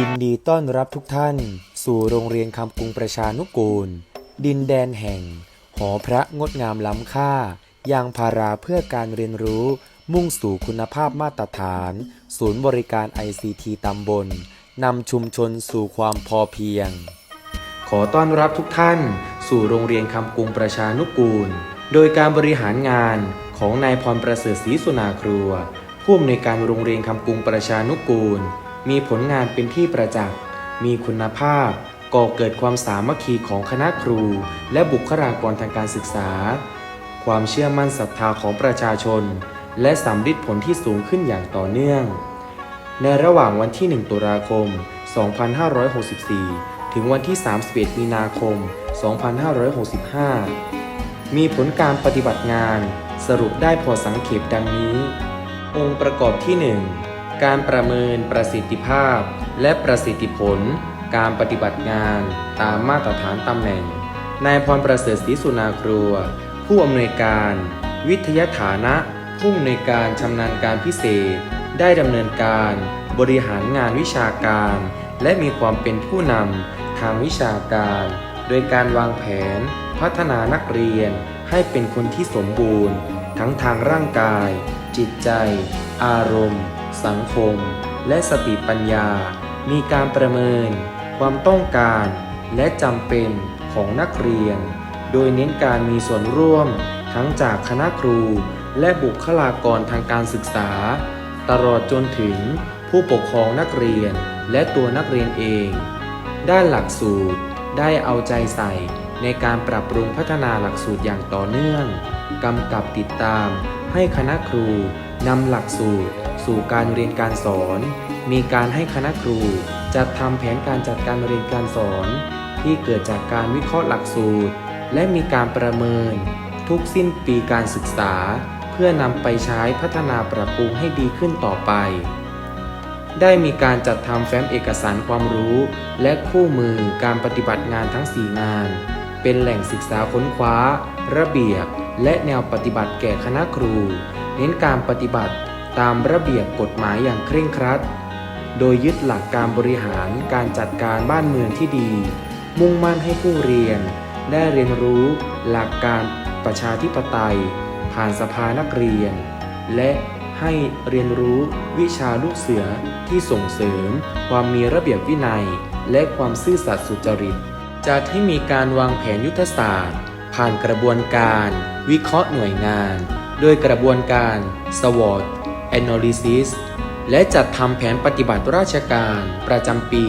ยินดีต้อนรับทุกท่าน สู่โรงเรียนคำกรุงประชานุกูล ดินแดนแห่ง หอพระงดงามล้ำค่ายางพาราเพื่อการเรียนรู้ มุ่งสู่คุณภาพมาตรฐาน ศูนย์บริการ ICT ตำบลนำชุมชนสู่ความพอเพียง ขอต้อนรับทุกท่าน สู่โรงเรียนคำกรุงประชานุกูล โดยการบริหารงานของนายพรประเสริฐศรีสุนาครัวผู้อำนวยการโรงเรียนคำกรุงประชานุกูล มีผลงานเป็นที่ประจักษ์ มีคุณภาพ ก่อเกิดความสามัคคีของคณะครู และบุคลากรทางการศึกษา ความเชื่อมั่นศรัทธาของประชาชน และสำฤทธิ์ผลที่สูงขึ้นอย่างต่อเนื่อง ในระหว่างวันที่ 1 ตุลาคม 2564 ถึงวันที่ 31 มีนาคม 2565 มีผลการปฏิบัติงาน สรุปได้พอสังเขปดังนี้ องค์ประกอบที่ 1 การประเมินประสิทธิภาพ และประสิทธิผล การปฏิบัติงานตามมาตรฐานตำแหน่ง นายพรประเสริฐศรีสุนาครัว ผู้อำนวยการ วิทยาฐานะ ผู้อำนวยการชำนาญการพิเศษ ได้ดำเนินการบริหารงานวิชาการ และมีความเป็นผู้นำทางวิชาการ โดยการวางแผน พัฒนานักเรียนให้เป็นคนที่สมบูรณ์ ทั้งทางร่างกาย จิตใจ อารมณ์ สังคม และสติปัญญา มีการประเมิน ความต้องการ และจำเป็นของนักเรียน โดยเน้นการมีส่วนร่วม ทั้งจากคณะครู และบุคลากรทางการศึกษา ตลอดจนถึงผู้ปกครองนักเรียนและตัวนักเรียนเอง ด้านหลักสูตรได้เอาใจใส่ในการปรับปรุงพัฒนาหลักสูตรอย่างต่อเนื่อง กำกับติดตามให้คณะครูนำหลักสูตร สู่การเรียนการสอน มีการให้คณะครู จัดทำแผนการจัดการเรียนการสอน ที่เกิดจากการวิเคราะห์หลักสูตร และมีการประเมิน ทุกสิ้นปีการศึกษา เพื่อนำไปใช้พัฒนาปรับปรุงให้ดีขึ้นต่อไป ได้มีการจัดทำแฟ้มเอกสารความรู้ และคู่มือการปฏิบัติงานทั้ง 4 งาน เป็นแหล่งศึกษาค้นคว้า ระเบียบ และแนวปฏิบัติแก่คณะครู เน้นการปฏิบัติ ตามระเบียบกฎหมายอย่างเคร่งครัด โดยยึดหลักการบริหารการจัดการบ้านเมืองที่ดี มุ่งมั่นให้ผู้เรียน ได้เรียนรู้หลักการประชาธิปไตย ผ่านสภานักเรียน และให้เรียนรู้วิชาลูกเสือที่ส่งเสริม ความมีระเบียบวินัย และความซื่อสัตย์สุจริต จัดให้มีการวางแผนยุทธศาสตร์ ผ่านกระบวนการ วิเคราะห์หน่วยงาน โดยกระบวนการ SWOT Analysis และจัดทำแผนปฏิบัติราชการประจำปี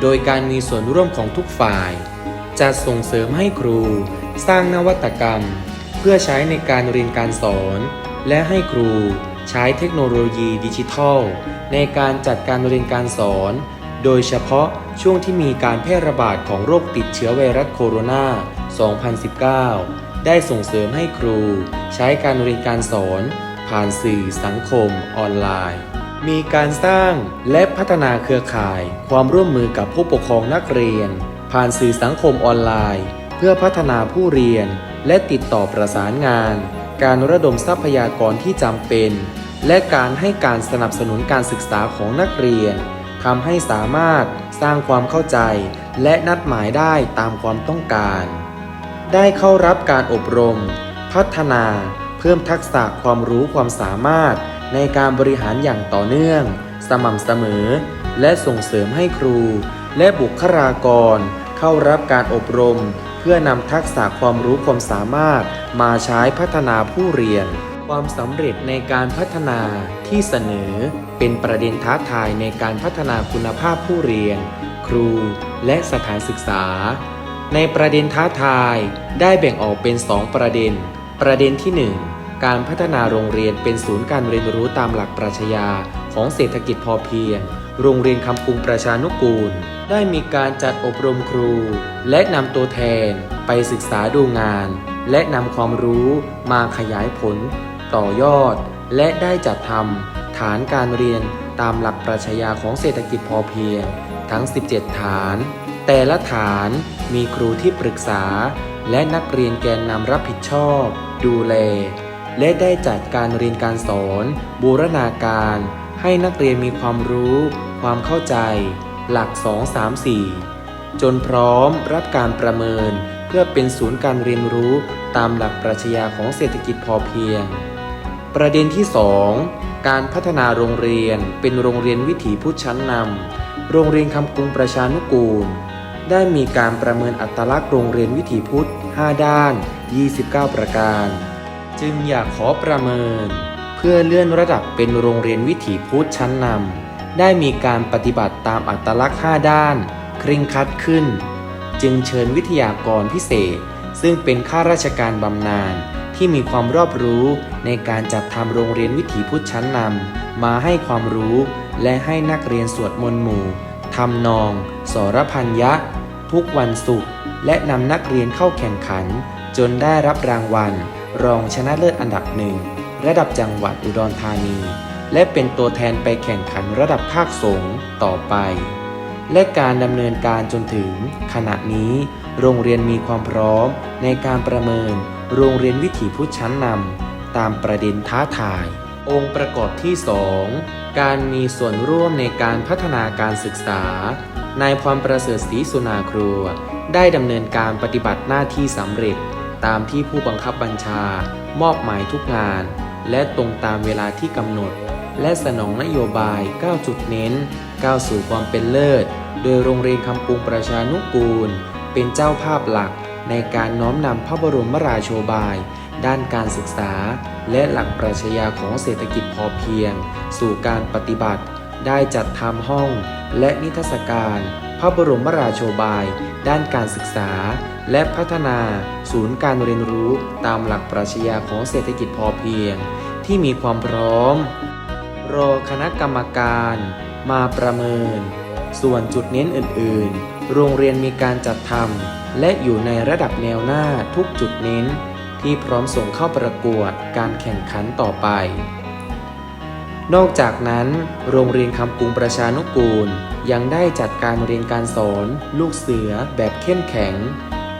โดยการมีส่วนร่วมของทุกฝ่าย จะส่งเสริมให้ครู สร้างนวัตกรรม เพื่อใช้ในการเรียนการสอน และให้ครูใช้เทคโนโลยีดิจิทัล ในการจัดการเรียนการสอน โดยเฉพาะช่วงที่มีการแพร่ระบาดของโรคติดเชื้อไวรัสโคโรนา 2019 ได้ส่งเสริมให้ครู ใช้การเรียนการสอน ผ่านสื่อสังคมออนไลน์ มีการสร้างและพัฒนาเครือข่าย ความร่วมมือกับผู้ปกครองนักเรียน ผ่านสื่อสังคมออนไลน์ เพื่อพัฒนาผู้เรียน และติดต่อประสานงาน การระดมทรัพยากรที่จำเป็น และการให้การสนับสนุนการศึกษาของนักเรียนทำให้สามารถสร้างความเข้าใจ และนัดหมายได้ตามความต้องการ ได้เข้ารับการอบรม พัฒนา เพิ่มทักษะความรู้ความสามารถในการบริหารอย่างต่อเนื่อง สม่ำเสมอ และส่งเสริมให้ครู และบุคลากร เข้ารับการอบรม เพื่อนำทักษะความรู้ความสามารถมาใช้พัฒนาผู้เรียน ความสำเร็จในการพัฒนาที่เสนอ เป็นประเด็นท้าทายในการพัฒนาคุณภาพผู้เรียน ครูและสถานศึกษา ในประเด็นท้าทายได้แบ่งออกเป็น 2 ประเด็น ประเด็นที่ 1 การพัฒนาโรงเรียนเป็นศูนย์การเรียนรู้ตามหลักปรัชญาของเศรษฐกิจพอเพียง โรงเรียนคำปรุงประชานุกูล ได้มีการจัดอบรมครู และนำตัวแทนไปศึกษาดูงาน และนำความรู้มาขยายผล ต่อยอด และได้จัดทำฐานการเรียนตามหลักปรัชญาของเศรษฐกิจพอเพียง ทั้ง 17 ฐาน แต่ละฐานมีครูที่ปรึกษา และนักเรียนแกนนำรับผิดชอบ ดูแล และได้จัดการเรียนการสอน บูรณาการ ให้นักเรียนมีความรู้ ความเข้าใจ หลัก 2 3 4 จนพร้อมรับการประเมิน เพื่อเป็นศูนย์การเรียนรู้ตามหลักปรัชญาของเศรษฐกิจพอเพียง ประเด็นที่ 2 การพัฒนาโรงเรียนเป็นโรงเรียนวิถีพุทธชั้นนำโรงเรียนคำกรุงประชานุกูลได้มีการประเมินอัตลักษณ์โรงเรียนวิถีพุทธ 5 ด้าน 29 ประการ จึงอยากขอประเมิน เพื่อเลื่อนระดับเป็นโรงเรียนวิถีพุทธชั้นนำได้มีการปฏิบัติตามอัตลักษณ์ 5 ด้าน เคร่งครัดขึ้น จึงเชิญวิทยากรพิเศษ ซึ่งเป็นข้าราชการบำนาญที่มีความรอบรู้ในการจัดทำโรงเรียนวิถีพุทธชั้นนำมาให้ความรู้และให้นักเรียนสวดมนต์หมู่ทำนอง สรพัญญะทุกวันศุกร์และนำนักเรียนเข้าแข่งขัน จนได้รับรางวัล รองชนะเลิศอันดับหนึ่งระดับจังหวัดอุดรธานี และเป็นตัวแทนไปแข่งขันระดับภาคสงฆ์ต่อไป และการดำเนินการจนถึง ขณะนี้ โรงเรียนมีความพร้อม ในการประเมิน โรงเรียนวิถีพุทธชั้นนำตามประเด็นท้าทาย องค์ประกอบที่ 2 การมีส่วนร่วมในการพัฒนาการศึกษานายพรประเสริฐศรีสุนาครัว ได้ดำเนินการปฏิบัติหน้าที่สำเร็จ ตามที่ผู้บังคับบัญชา มอบหมายทุกงาน และตรงตามเวลาที่กำหนด และสนองนโยบาย 9 จุดเน้นก้าวสู่ความเป็นเลิศ โดยโรงเรียนคำปุงประชานุกูล เป็นเจ้าภาพหลักในการน้อมนำพระบรมราโชบาย ด้านการศึกษา และหลักปรัชญาของเศรษฐกิจพอเพียง สู่การปฏิบัติ ได้จัดทำห้อง และนิทรรศการ พระบรมราโชบาย ด้านการศึกษา และพัฒนาศูนย์การเรียนรู้ตามหลักปรัชญาของเศรษฐกิจพอเพียง ที่มีความพร้อม รอคณะกรรมการมาประเมิน ส่วนจุดเน้นอื่นๆ โรงเรียนมีการจัดทำและอยู่ในระดับแนวหน้าทุกจุดเน้น ที่พร้อมส่งเข้าประกวดการแข่งขันต่อไป นอกจากนั้น โรงเรียนคำกุงประชานุกูล ยังได้จัดการเรียนการสอน ลูกเสือแบบเข้มแข็ง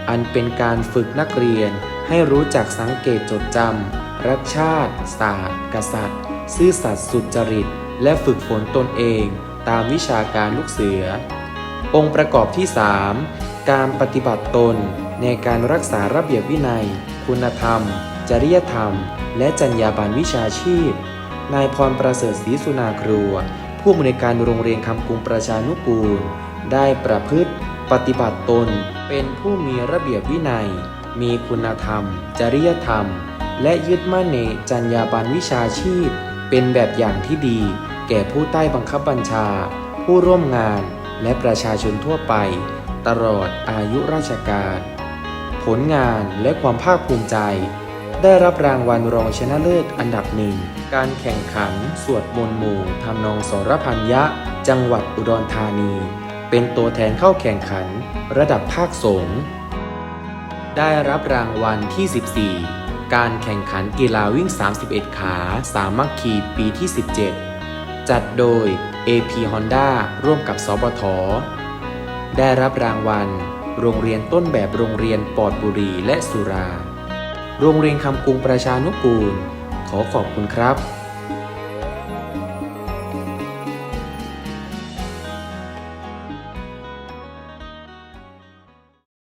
อันเป็นการฝึกนักเรียนให้รู้จักสังเกตจดจำรักชาติ ศาสตร์ กษัตริย์ ซื่อสัตย์สุจริต และฝึกฝนตนเองตามวิชาการลูกเสือ องค์ประกอบที่ 3 การปฏิบัติตนในการรักษาระเบียบวินัย คุณธรรม จริยธรรม และจรรยาบรรณวิชาชีพ นายพรประเสริฐศรีสุนาครัว ผู้อำนวยการโรงเรียนคำกรุงประชานุกูล ได้ประพฤติ ปฏิบัติตนเป็นผู้มีระเบียบวินัย มีคุณธรรม จริยธรรม และยึดมั่นในจรรยาบรรณวิชาชีพ เป็นแบบอย่างที่ดี แก่ผู้ใต้บังคับบัญชา ผู้ร่วมงานและประชาชนทั่วไป ตลอดอายุราชการ ผลงานและความภาคภูมิใจ ได้รับรางวัลรองชนะเลิศอันดับหนึ่ง การแข่งขันสวดมนต์หมู่ทำนองสรพัญญะจังหวัดอุดรธานี เป็นตัวแทนเข้าแข่งขัน ระดับภาคสงฆ์ได้รับรางวัลที่ 14 การแข่งขันกีฬาวิ่ง 31 ขาสามัคคีปีที่ 17 จัดโดย AP Honda ร่วมกับสบท ได้รับรางวัล โรงเรียนต้นแบบโรงเรียนปอดบุรีและสุรา โรงเรียนคำกรุงประชานุกูล ขอขอบคุณครับ